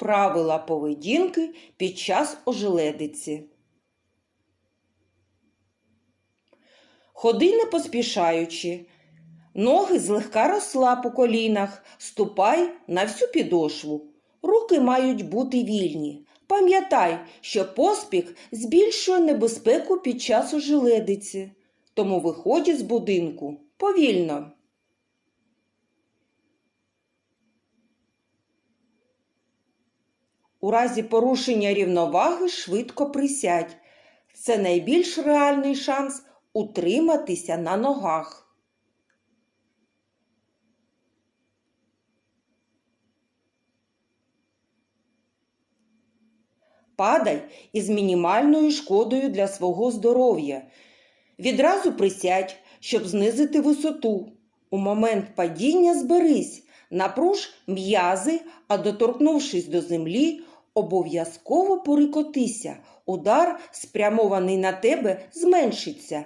правила поведінки під час ожеледиці. Ходи не поспішаючи. Ноги злегка розслаб у колінах, ступай на всю підошву. Руки мають бути вільні. Пам'ятай, що поспіх збільшує небезпеку під час ожеледиці. Тому виходь з будинку повільно. У разі порушення рівноваги швидко присядь. Це найбільш реальний шанс утриматися на ногах. Падай із мінімальною шкодою для свого здоров'я. Відразу присядь, щоб знизити висоту. У момент падіння зберись, напруж м'язи, а доторкнувшись до землі, обов'язково порикотися. Удар, спрямований на тебе, зменшиться.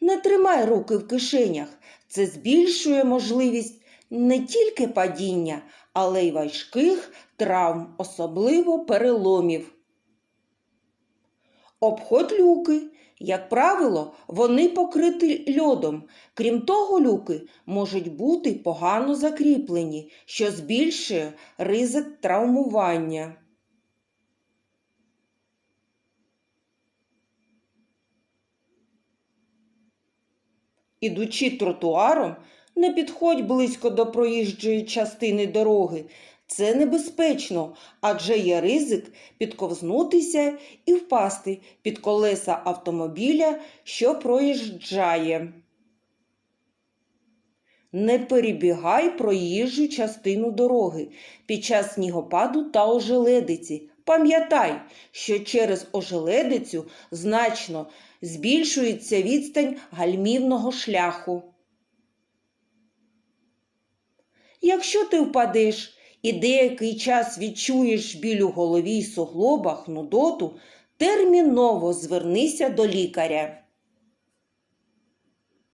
Не тримай руки в кишенях. Це збільшує можливість не тільки падіння, але й важких травм, особливо переломів. Обходь люки. Як правило, вони покриті льодом. Крім того, люки можуть бути погано закріплені, що збільшує ризик травмування. Ідучи тротуаром, не підходь близько до проїжджої частини дороги. Це небезпечно, адже є ризик підковзнутися і впасти під колеса автомобіля, що проїжджає. Не перебігай проїжджу частину дороги під час снігопаду та ожеледиці. Пам'ятай, що через ожеледицю значно збільшується відстань гальмівного шляху. Якщо ти впадеш і деякий час відчуєш біль у голові й суглобах, нудоту, терміново звернися до лікаря.